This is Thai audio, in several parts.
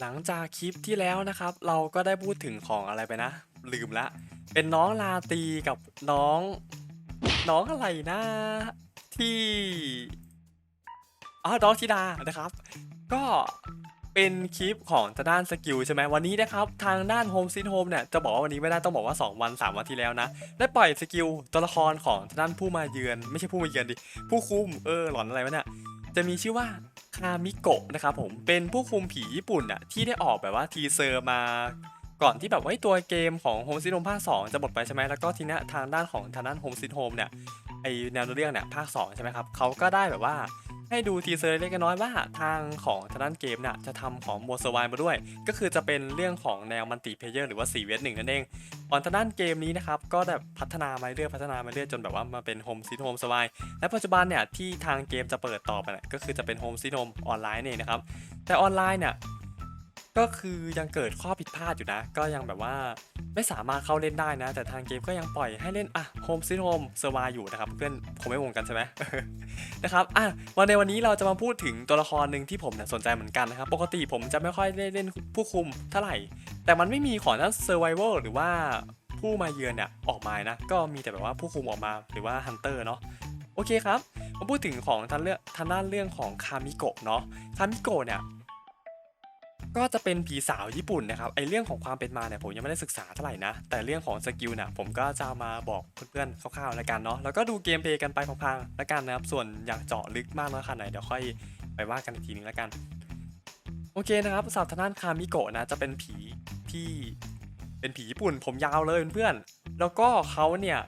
หลังจากคลิปที่แล้วนะครับ เราก็ได้พูดถึงของอะไรไปนะ ลืมละ เป็นน้องลาตีกับน้อง น้องอะไรนะ ที่อ๋อน้องธิดานะครับ ก็เป็นคลิปของทางด้านสกิลใช่ไหมวันนี้นะครับ ทางด้านโฮมซินโฮมเนี่ยจะบอกว่าวันนี้ไม่ได้ต้องบอกว่า 2 วัน 3 วันที่แล้วนะ ได้ปล่อยสกิลตัวละครของทางด้านผู้มาเยือน ไม่ใช่ผู้มาเยือนดิ ผู้คุมเออหลอนอะไรวะเนี่ย จะมีชื่อว่าคามิโกะนะครับผมเป็นผู้คุมผีญี่ปุ่นอะที่ได้ออกแบบว่าทีเซอร์มาก่อนที่แบบว่าไว้ตัวเกมของ Home Sweet Home ภาค2จะหมดไปใช่ไหมแล้วก็ทีนี้ทางด้านของทางด้าน Home Sweet Home เนี่ยไอแนวเรื่องเนี่ยภาค2ใช่ไหมครับเขาก็ได้แบบว่า ให้ดูทีเซอร์เล็กน้อยว่าทางของทางด้านเกมน่ะจะทำของโมเซวายมาด้วย ก็คือจะเป็นเรื่องของแนวมัลติเพเยอร์หรือว่า4เวทหนึ่งนั่นเองตอนทางด้านเกมนี้นะครับก็แบบพัฒนามาเรื่อยพัฒนามาเรื่อยจนแบบว่ามาเป็นโฮมซีโฮมสวายและปัจจุบันเนี่ยที่ทางเกมจะเปิดต่อไปก็คือจะเป็นโฮมซีโฮมออนไลน์นี่นะครับแต่ออนไลน์เนี่ย ก็คือยังเกิดข้อผิดพลาดอยู่นะ ก็ยังแบบว่าไม่สามารถเข้าเล่นได้นะ แต่ทางเกมก็ยังปล่อยให้เล่นอะโฮมซิโฮมเซอร์วาอยู่นะครับเพื่อนคงไม่งงกันใช่ไหมนะครับอะวันในวันนี้เราจะมาพูดถึงตัวละครหนึ่งที่ผมสนใจเหมือนกันนะครับ ปกติผมจะไม่ค่อยได้เล่นผู้คุมเท่าไหร่ แต่มันไม่มีของด้านเซอร์ไวเวอร์หรือว่าผู้มาเยือนเนี่ยออกมานะ ก็มีแต่แบบว่าผู้คุมออกมาหรือว่าฮันเตอร์เนาะโอเคครับมาพูดถึงของทางเรื่องทางด้านเรื่องของคามิโกะเนาะคามิโกะเนี่ย ก็จะเป็นผีสาวญี่ปุ่นนะครับไอเรื่องของความเป็นมาเนี่ยผมยังไม่ได้ศึกษาเท่าไหร่นะ แต่เรื่องของสกิลเนี่ยผมก็จะมาบอกเพื่อนๆคร่าวๆแล้วกันเนาะแล้วก็ดูเกมเพย์กันไปพังๆแล้วกันนะครับส่วนอยากเจาะลึกมากน้อยขนาดไหนเดี๋ยวค่อยไปว่ากันอีกทีนึงแล้วกัน โอเคนะครับสาวทางด้านคามิโกะนะจะเป็นผีที่เป็นผีญี่ปุ่น ผมยาวเลยเพื่อนๆแล้วก็เขาเนี่ย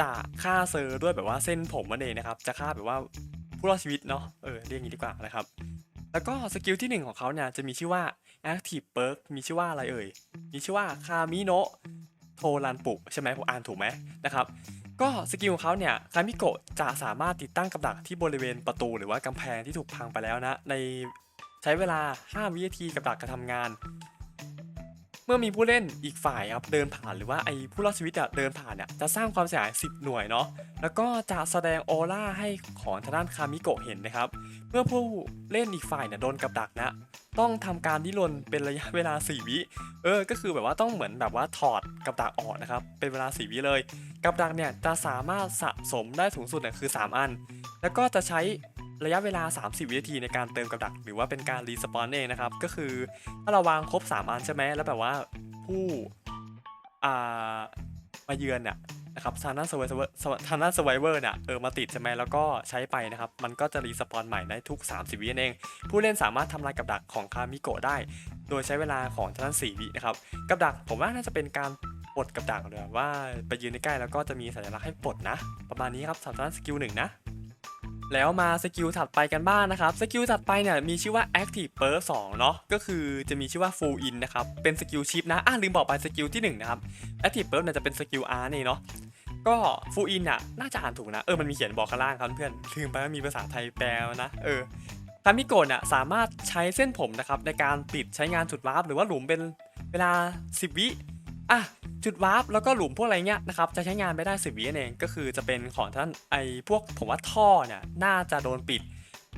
จะฆ่าเซอร์ด้วยแบบว่าเส้นผมนั่นเองนะครับ จะฆ่าแบบว่าผู้รอดชีวิตเนาะเออเรียกองนี้ดีกว่านะครับ แล้วก็สกิลที่หนึ่งของเขาเนี่ยจะมีชื่อว่า Active Perk มีชื่อว่าอะไรเอ่ย มีชื่อว่าคามิโนะโทรันปุใช่ไหมผมอ่านถูกไหมนะครับ ก็สกิลของเขาเนี่ยคามิโกะจะสามารถติดตั้งกับดักที่บริเวณประตูหรือว่ากำแพงที่ถูกพังไปแล้วนะ ในใช้เวลา 5 วินาทีกับดักการทำงาน เมื่อมีผู้เล่นอีกฝ่ายครับเดินผ่านหรือว่าไอ้ผู้รอดชีวิตอะเดินผ่านเนี่ยจะสร้างความเสียหาย 10 หน่วยเนาะแล้วก็จะแสดงออร่าให้ของทางด้านคามิโกะเห็นนะครับ เมื่อผู้เล่นอีกฝ่ายเนี่ยโดนกับดักนะต้องทำการดิ้นรนเป็นระยะเวลา 4 วิเออ ก็คือแบบว่าต้องเหมือนแบบว่าถอดกับดักออกนะครับ เป็นเวลา 4 วิเลย กับดักเนี่ยจะสามารถสะสมได้สูงสุดเนี่ยคือ 3 อัน แล้วก็จะใช้ ระยะเวลา 30 วินาทีในการเติมกับดัก หรือว่าเป็นการรีสปอนเองนะครับ ก็คือถ้าเราวางครบ 3 อันใช่ไหมแล้วแบบว่าผู้อ่ามาเยือนเนี่ยนะครับทางด้าน survivor ทางด้าน survivor เนี่ยเออมาติดใช่ไหมแล้วก็ใช้ไปนะครับ มันก็จะรีสปอนใหม่ได้ทุก 30 วินั่นเอง ผู้เล่นสามารถทำลายกับดักของคามิโกะได้ โดยใช้เวลาของทางด้าน4วินะครับ กับดักผมว่าน่าจะเป็นการปลดกับดักเลยว่าไปยืนใใกล้แล้วก็จะมีสัญลักษณ์ให้ปลดนะ ประมาณนี้ครับสำหรับทางด้านสกิลหนึ่งนะ แล้วมาสกิลถัดไปกันบ้างนะครับสกิลถัดไปเนี่ยมีชื่อว่า Active Perk 2เนาะก็คือจะมีชื่อว่า Full In นะครับเป็นสกิลชิปนะอะลืมบอกไปสกิลที่1นะครับ Active Perk เนี่ยจะเป็นสกิล R นี่เนาะก็ฟูอินอะน่าจะอ่านถูกนะเออมันมีเขียนบอกข้างล่างครับเพื่อนลืมไปว่ามีภาษาไทยแปลนะเออคามิโกะน่ะสามารถใช้เส้นผมนะครับในการปิดใช้งานจุดวาร์ปหรือว่าหลุมเป็นเวลา 10 วิอะ จุดวาร์ปแล้วก็หลุมพวกอะไรเงี้ยนะครับจะใช้งานไม่ได้10วินเอง ก็คือจะเป็นของท่านไอพวกผมว่าท่อเนี่ยน่าจะโดนปิด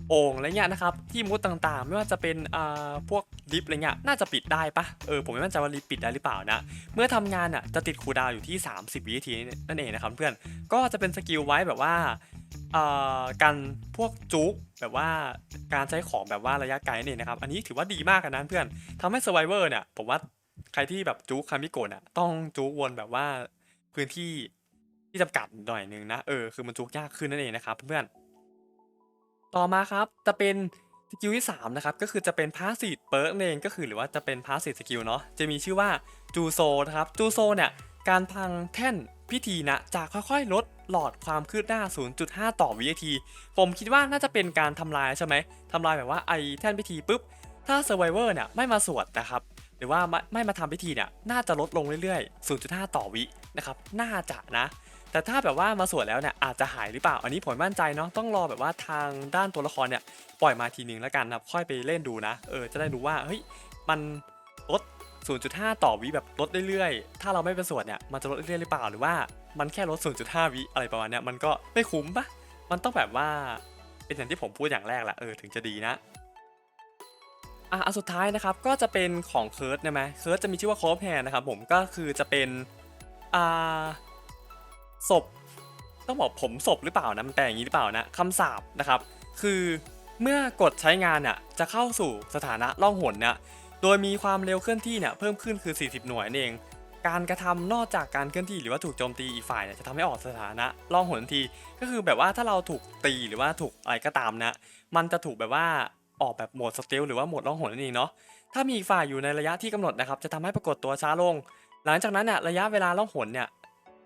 โอ่งอะไรเงี้ยนะครับที่มุดต่างๆ ไม่ว่าจะเป็นอ่าพวกลิฟต์อะไรเงี้ยน่าจะปิดได้ปะเออผมไม่มั่นใจว่าลิฟต์ปิดได้หรือเปล่านะเมื่อทำงานอะจะติดคูดาวอยู่ที่ 30 วินาทีนั่นเองนะครับเพื่อนก็จะเป็นสกิลไว้แบบว่าเอ่อกันพวกจุกแบบว่าการใช้ของแบบว่าระยะไกลนั่นเองนะครับ อันนี้ถือว่าดีมากนะเพื่อนทำให้ Survivor เนี่ยผมว่า ใครที่แบบจุกคามิโกะน่ะ ต้องจุกวนแบบว่าพื้นที่ที่จำกัดหน่อยนึงนะเออคือมันจุกยากขึ้นนั่นเองนะครับเพื่อนต่อมาครับจะเป็นสกิลที่3นะครับก็คือจะเป็นพาสซีฟเปิร์กเองก็คือหรือว่าจะเป็นพาสซีฟสกิลเนาะจะมีชื่อว่าจูโซนะครับจูโซเนี่ยการพังแท่นพิธีนะจะค่อยๆ ลดหลอดความคืบหน้า 0.5 ต่อวินาที ผมคิดว่าน่าจะเป็นการทำลายใช่ไหมทำลายแบบว่าไอแท่นพิธีปุ๊บ ถ้า Survivor เนี่ยไม่มาสวดนะครับ หรือว่าไม่ไม่มาทำพิธีเนี่ยน่าจะลดลงเรื่อยๆ 0.5 ต่อวินะครับน่าจะนะแต่ถ้าแบบว่ามาสวดแล้วเนี่ยอาจจะหายหรือเปล่า อันนี้ผมไม่มั่นใจเนาะต้องรอแบบว่าทางด้านตัวละครเนี่ยปล่อยมาทีนึงแล้วกันนะครับค่อยไปเล่นดูนะเออจะได้รู้ว่าเฮ้ยมันลด 0.5 ต่อวิแบบลดเรื่อยๆ ถ้าเราไม่ไปสวดเนี่ยมันจะลดเรื่อยๆหรือเปล่าหรือว่ามันแค่ลด 0.5 วิอะไรประมาณเนี้ยมันก็ไม่คุ้มปะมันต้องแบบว่าเป็นอย่างที่ผมพูดอย่างแรกแหละเออถึงจะดีนะ อะอันสุดท้ายนะครับก็จะเป็นของเคิร์ดนะไหมเคิร์ดจะมีชื่อว่าโคฟแฮร์นะครับผมก็คือจะเป็นอ่าศพต้องบอกผมศพหรือเปล่านะมันแปลอย่างนี้หรือเปล่านะคำสาปนะครับ คือเมื่อกดใช้งานเนี่ยจะเข้าสู่สถานะล่องหนเนี่ยโดยมีความเร็วเคลื่อนที่เนี่ยเพิ่มขึ้นคือ 40 หน่วยเอง การกระทำนอกจากการเคลื่อนที่หรือว่าถูกโจมตีอีกฝ่ายเนี่ยจะทำให้ออกสถานะล่องหนทันที ก็คือแบบว่าถ้าเราถูกตีหรือว่าถูกอะไรก็ตามนะ มันจะถูกแบบว่า ออกแบบโหมดสเตลหรือว่าโหมดล่องหนนั่นเองเนาะถ้ามีอีกฝ่ายอยู่ในระยะที่กำหนดนะครับจะทำให้ปรากฏตัวช้าลง หลังจากนั้นเนี่ยระยะเวลาล่องหนเนี่ย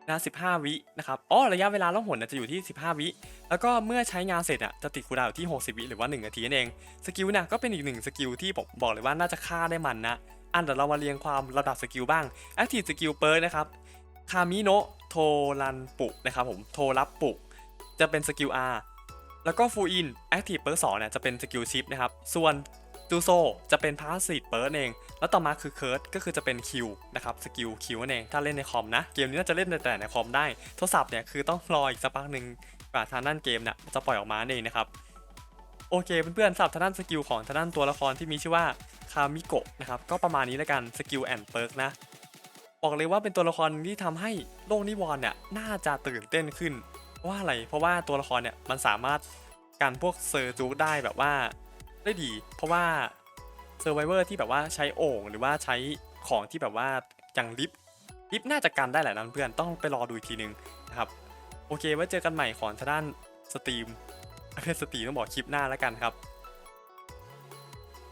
นะ15 วินะครับอ๋อระยะเวลาล่องหนเนี่ยจะอยู่ที่ 15 วิ แล้วก็เมื่อใช้งานเสร็จอะจะติดคูดาวอยู่ที่ 60 วิหรือว่า 1 นาทีนั่นเอง สกิลเนี่ยก็เป็นอีกหนึ่งสกิลที่ผมบอกเลยว่าน่าจะฆ่าได้มันนะ อันเดี๋ยวเรามาเรียงความระดับสกิลบ้าง Active Skill เปิร์นะครับ คามิโนโทรันปุนะครับผม โทรับปุ จะเป็นสกิล R แล้วก็ฟูอิน Active เปิร์2เนี่ยจะเป็นสกิลชิปนะครับ ส่วนจูโซจะเป็นพาสซีฟเปิร์เอง แล้วต่อมาคือเคิร์ดก็คือจะเป็นคิวนะครับสกิลคิวนั่นเองถ้าเล่นในคอมนะ เกมนี้น่าจะเล่นแต่ในคอมได้โทรศัพท์เนี่ยคือต้องรออีกสักพักหนึ่งกว่าทางด้านเกมเนี่ยจะปล่อยออกมาเองนะครับโอเคเพื่อนๆสำหรับทางด้านสกิลของทางด้านตัวละครที่มีชื่อว่าคามิโกะนะครับก็ประมาณนี้แล้วกันสกิลแอนด์เปิร์กนะบอกเลยว่าเป็นตัวละครที่ทำให้โลกนิวรณ์เนี่ยน่าจะตื่นเต้นขึ้น เพราะว่าอะไร เพราะว่าตัวละครเนี่ยมันสามารถกันพวกเซอร์จูได้แบบว่าได้ดี เพราะว่าเซอร์ไวเวอร์ที่แบบว่าใช้โอ่งหรือว่าใช้ของที่แบบว่าอย่างลิฟต์ลิฟต์น่าจะกันได้แหละนั้นเพื่อนต้องไปรอดูอีกทีนึงนะครับ โอเคไว้เจอกันใหม่ของทางด้านสตรีมเป็นสตรีมต้องบอกคลิปหน้าแล้วกันครับ